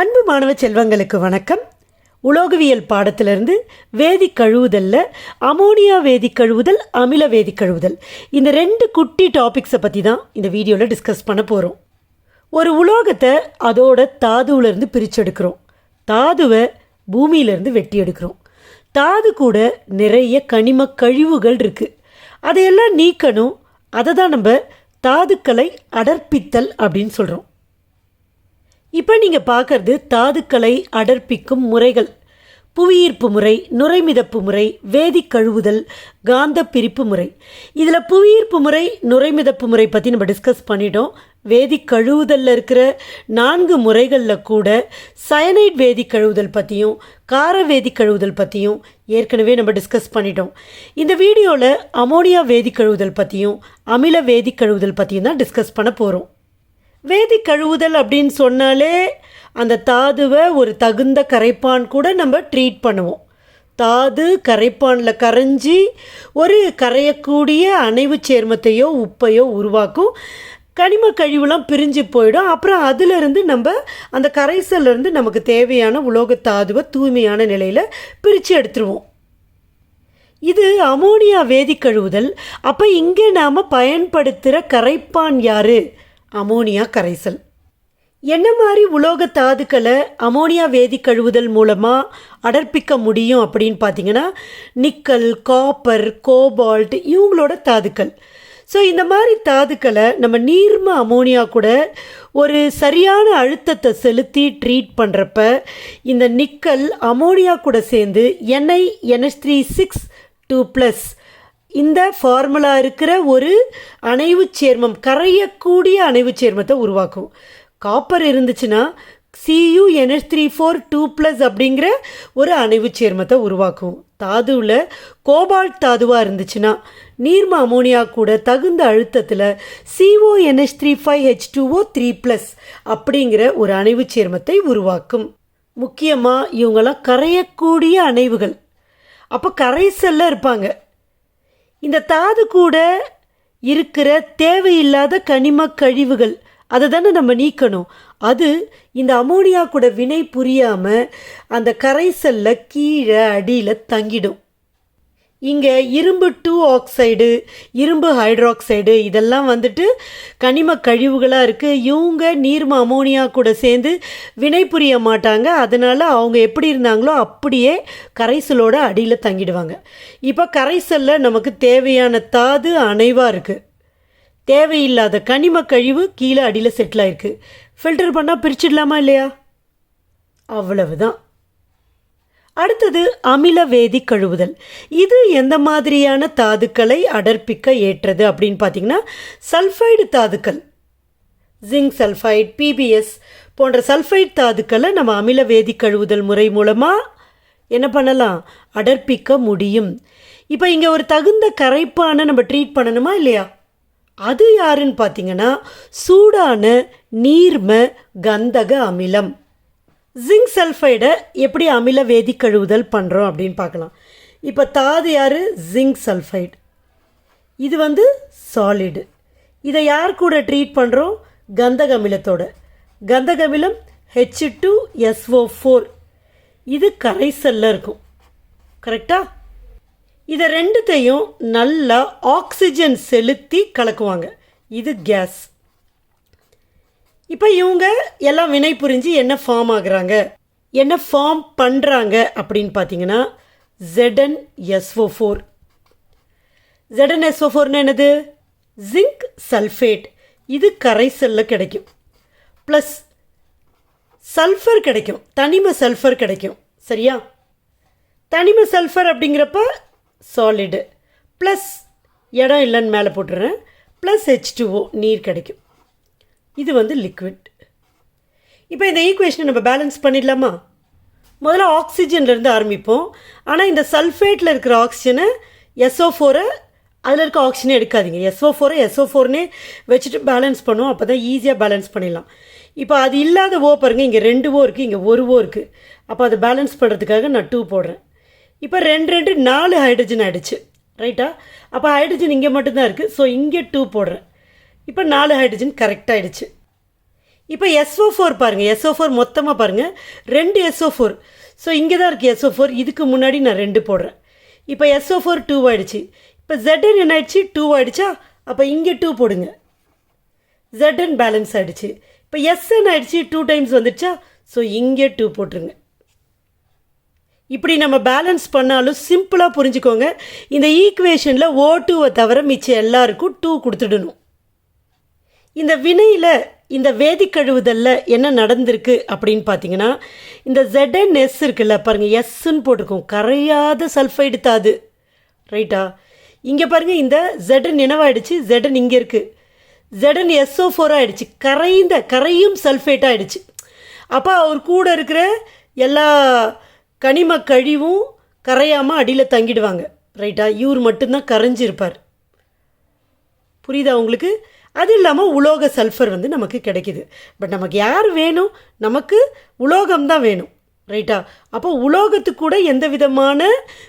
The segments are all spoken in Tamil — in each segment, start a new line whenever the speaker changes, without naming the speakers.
அன்பு மாணவ செல்வங்களுக்கு வணக்கம். உலோகவியல் பாடத்திலிருந்து வேதி கழுவுதலில் அமோனியா வேதி கழுவுதல் அமில வேதி கழுவுதல். இந்த ரெண்டு குட்டி டாபிக்ஸை பற்றி தான் இந்த வீடியோவில் டிஸ்கஸ் பண்ண போகிறோம் ஒரு உலோகத்தை அதோட தாதுவிலேருந்து பிரிச்செடுக்கிறோம் தாதுவை பூமியிலேருந்து வெட்டி எடுக்கிறோம். தாது கூட நிறைய கனிம கழிவுகள் இருக்குது அதையெல்லாம் நீக்கணும். அதை தான் நம்ம தாதுக்களை அடர்ப்பித்தல் அப்படின்னு சொல்கிறோம் இப்போ நீங்கள் பார்க்கறது தாதுக்களை அடர்ப்பிக்கும் முறைகள். புவியீர்ப்பு முறை நுரைமிதப்பு முறை வேதி கழுவுதல் காந்த பிரிப்பு முறை. இதில் புவியீர்ப்பு முறை நுரைமிதப்பு முறை பற்றி நம்ம டிஸ்கஸ் பண்ணிட்டோம். வேதி கழுவுதலில் இருக்கிற நான்கு முறைகளில் கூட சயனைட் வேதி கழுவுதல் பற்றியும் கார வேதி கழுவுதல் பற்றியும் ஏற்கனவே நம்ம டிஸ்கஸ் பண்ணிட்டோம். இந்த வீடியோவில் அமோனியா வேதி கழுவுதல் பற்றியும் அமில வேதி கழுவுதல் பற்றியும் தான் டிஸ்கஸ் பண்ண போகிறோம் வேதி கழுவுதல் அப்படின்னு சொன்னாலே அந்த தாதுவை ஒரு தகுந்த கரைப்பான் கூட நம்ம ட்ரீட் பண்ணுவோம். தாது கரைப்பானில் கரைஞ்சி ஒரு கரையக்கூடிய அணைவு சேர்மத்தையோ உப்பையோ உருவாக்கும். கனிம கழிவுலாம் பிரிஞ்சு போயிடும். அப்புறம் அதிலிருந்து நம்ம அந்த கரைசல்லேருந்து நமக்கு தேவையான உலோக தாதுவை தூய்மையான நிலையில் பிரித்து எடுத்துருவோம். இது அமோனியா வேதி கழுவுதல். அப்போ இங்கே நாம் பயன்படுத்துகிற கரைப்பான் யாரு? அமோனியா கரைசல். என்ன மாதிரி உலோக தாதுக்களை அமோனியா வேதி கழுவுதல் மூலமாக அடர்ப்பிக்க முடியும் அப்படின்னு பார்த்தீங்கன்னா நிக்கல் காப்பர் கோபால்ட் இவங்களோட தாதுக்கள். ஸோ இந்த மாதிரி தாதுக்களை நம்ம நீர்ம அமோனியா கூட ஒரு சரியான அழுத்தத்தை செலுத்தி ட்ரீட் பண்ணுறப்ப இந்த நிக்கல் அமோனியா கூட சேர்ந்து NI NS three six two plus இந்த ஃபார்முலா இருக்கிற ஒரு அணைவு சேர்மம் கரையக்கூடிய அணைவு சேர்மத்தை உருவாக்கும். காப்பர் இருந்துச்சுன்னா CU NS three four two plus அப்படிங்கிற ஒரு அணைவு சேர்மத்தை உருவாக்கும். தாதுவில் கோபால்ட் தாதுவாக இருந்துச்சுன்னா நீர்ம அமோனியா கூட தகுந்த அழுத்தத்தில் CO NS three five H two O three plus அப்படிங்கிற ஒரு அணைவு சேர்மத்தை உருவாக்கும். முக்கியமாக இவங்கெல்லாம் கரையக்கூடிய அணைவுகள். அப்போ கரைசல்ல இருப்பாங்க. இந்த தாது கூட இருக்கிற தேவையில்லாத கனிம கழிவுகள் அதை தானே நம்ம நீக்கணும். அது இந்த அமோனியா கூட வினை புரியாமல் அந்த கரைசலில் கீழே அடியில் தங்கிடும். இங்கே இரும்பு டூ ஆக்சைடு இரும்பு ஹைட்ராக்சைடு இதெல்லாம் வந்துட்டு கனிம கழிவுகளாக இருக்குது இவங்க நீர்ம அமோனியா கூட சேர்ந்து வினை புரிய மாட்டாங்க. அதனால் அவங்க எப்படி இருந்தாங்களோ அப்படியே கரைசலோட அடியில் தங்கிடுவாங்க. இப்போ கரைசலில் நமக்கு தேவையான தாது அணைவாக இருக்குது தேவையில்லாத கனிம கழிவு கீழே அடியில் செட்டில் ஆயிருக்கு. ஃபில்டர் பண்ணால் பிரிச்சிடலாமா இல்லையா? அவ்வளவுதான். அடுத்தது அமில வேதி கழுவுதல். இது எந்த மாதிரியான தாதுக்களை அடர்ப்பிக்க ஏற்றது அப்படின்னு பார்த்தீங்கன்னா சல்ஃபைடு தாதுக்கள் zinc sulphide P B S போன்ற சல்ஃபைட் தாதுக்களை நம்ம அமில வேதி கழுவுதல் முறை மூலமாக என்ன பண்ணலாம்? அடர்ப்பிக்க முடியும். இப்போ இங்கே ஒரு தகுந்த கரைப்பானை நம்ம ட்ரீட் பண்ணணுமா இல்லையா? அது யாருன்னு பார்த்தீங்கன்னா சூடான நீர்ம கந்தக அமிலம். ஜிங்க் சல்ஃபைடை எப்படி அமில வேதி கழுவுதல் பண்ணுறோம் அப்படின்னு பார்க்கலாம். இப்போ தாது யார்? ஜிங்க் சல்ஃபைடு இது வந்து சாலிடு இதை யார் கூட ட்ரீட் பண்ணுறோம் கந்தக அமிலத்தோட. கந்தக அமிலம் ஹெச் டூ எஸ்ஓ ஃபோர் இது கரைசல்ல இருக்கும். கரெக்டா இதை ரெண்டுத்தையும் நல்லா ஆக்சிஜன் செலுத்தி கலக்குவாங்க. இது கேஸ் இப்போ இவங்க எல்லாம் வினை புரிஞ்சு என்ன ஃபார்ம் ஆகுறாங்க? என்ன ஃபார்ம் பண்ணுறாங்க அப்படின்னு பார்த்தீங்கன்னா ZN SO four ZN SO ஃபோர்னு என்னது? ஜிங்க் சல்ஃபேட் இது கரைசலில் கிடைக்கும். ப்ளஸ் சல்ஃபர் கிடைக்கும். தனிம சல்ஃபர் கிடைக்கும். சரியா? தனிம சல்ஃபர் அப்படிங்கிறப்ப சாலிடு ப்ளஸ் இடம் இல்லைன்னு மேலே போட்டுறேன். ப்ளஸ் ஹெச் நீர் கிடைக்கும். இது வந்து லிக்விட் இப்போ இந்த ஈக்குவேஷனை நம்ம பேலன்ஸ் பண்ணிடலாமா? முதல்ல ஆக்சிஜன்லேருந்து ஆரம்பிப்போம். ஆனால் இந்த சல்ஃபேட்டில் இருக்கிற ஆக்சிஜனை எஸ்ஓ ஃபோரை அதில் இருக்க ஆக்சிஜனே எடுக்காதீங்க. எஸ்ஓ ஃபோரை எஸ்ஓ ஃபோர்னே வச்சுட்டு பேலன்ஸ் பண்ணுவோம். அப்போ தான் ஈஸியாக பேலன்ஸ் பண்ணிடலாம். இப்போ அது இல்லாத ஓ பாருங்கள் இங்கே ரெண்டு ஓ இருக்குது இங்கே ஒரு ஓ இருக்குது அப்போ அதை பேலன்ஸ் பண்ணுறதுக்காக நான் டூ போடுறேன். இப்போ ரெண்டு ரெண்டு நாலு ஹைட்ரஜன் ஆகிடுச்சு ரைட்டா அப்போ ஹைட்ரஜன் இங்கே மட்டும்தான் இருக்குது ஸோ இங்கே டூ போடுறேன். இப்போ நாலு ஹைட்ரஜன் கரெக்டாகிடுச்சு இப்போ எஸ்ஓ ஃபோர் பாருங்கள் எஸ்ஓ ஃபோர் மொத்தமாக பாருங்கள் ரெண்டு எஸ்ஓ ஃபோர் ஸோ இங்கே தான் இருக்குது எஸ்ஓ ஃபோர் இதுக்கு முன்னாடி நான் ரெண்டு போடுறேன். இப்போ எஸ்ஓ ஃபோர் டூ ஆகிடுச்சு இப்போ ஜெட்என் என்ன ஆயிடுச்சு? டூ ஆகிடுச்சா அப்போ இங்கே டூ போடுங்க. ஜெட்என் பேலன்ஸ் ஆகிடுச்சு இப்போ எஸ்என் ஆகிடுச்சு டூ டைம்ஸ் வந்துடுச்சா? ஸோ இங்கே டூ போட்டுருங்க. இப்படி நம்ம பேலன்ஸ் பண்ணாலும் சிம்பிளாக புரிஞ்சுக்கோங்க. இந்த ஈக்குவேஷனில் ஓ டூவை தவிர மிச்சம் எல்லாருக்கும் டூ கொடுத்துடணும். இந்த வினையில் இந்த வேதிக் கழுவுதலில் என்ன நடந்திருக்கு அப்படின்னு பார்த்தீங்கன்னா இந்த ZNS இருக்குல்ல பாருங்கள் எஸ்ன்னு போட்டிருக்கோம். கரையாத சல்ஃபைடு தாது ரைட்டா இங்கே பாருங்கள் இந்த ஜெடன் நினைவாயிடுச்சு ஜெடன் இங்கே இருக்குது ஜெடன் எஸ்ஓ ஃபோர் ஆகிடுச்சு கரைந்த கரையும் சல்ஃபேட் ஆகிடுச்சு அப்போ அவர் கூட இருக்கிற எல்லா கனிம கழிவும் கரையாமல் அடியில் தங்கிடுவாங்க. ரைட்டா இவர் மட்டும்தான் கரைஞ்சிருப்பார். புரியுதா உங்களுக்கு? அது இல்லாமல் உலோக சல்ஃபர் வந்து நமக்கு கிடைக்குது. பட் நமக்கு யார் வேணும்? நமக்கு உலோகம் தான் வேணும். ரைட்டா அப்போ உலோகத்துக்கு கூட எந்த விதமான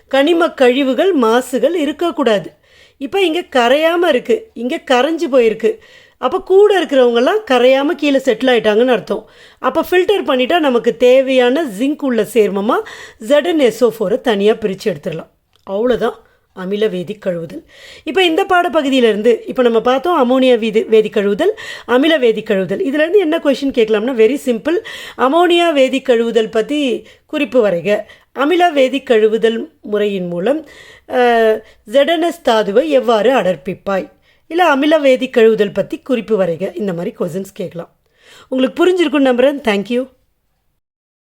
கனிம கழிவுகள் மாசுகள் இருக்கக்கூடாது. இப்போ இங்கே கரையாமல் இருக்குது இங்கே கரைஞ்சு போயிருக்கு. அப்போ கூட இருக்கிறவங்கெல்லாம் கரையாமல் கீழே செட்டில் ஆகிட்டாங்கன்னு அர்த்தம். அப்போ ஃபில்டர் பண்ணிட்டா நமக்கு தேவையான ஜிங்க் உள்ள சேர்மமாக ஜெடன் ஃபோரை தனியாக பிரித்து எடுத்துடலாம். அவ்வளோதான் அமில வேதி கழுவுதல். இப்போ இந்த பாடப்பகுதியிலேருந்து இப்போ நம்ம பார்த்தோம் அமோனியா வீதி வேதி கழுவுதல் அமில வேதி கழுவுதல். இதுலேருந்து என்ன கொஷின் கேட்கலாம்னா வெரி சிம்பிள் அமோனியா வேதி கழுவுதல் பற்றி குறிப்பு வரைக. அமில வேதி கழுவுதல் முறையின் மூலம் ஜெடனஸ் தாதுவை எவ்வாறு அடர்ப்பிப்பாய்? இல்லை அமில வேதி கழுவுதல் பற்றி குறிப்பு வரைக. இந்த மாதிரி கொஷின்ஸ் கேட்கலாம். உங்களுக்கு புரிஞ்சிருக்குன்னு நம்புகிறேன் தேங்க்யூ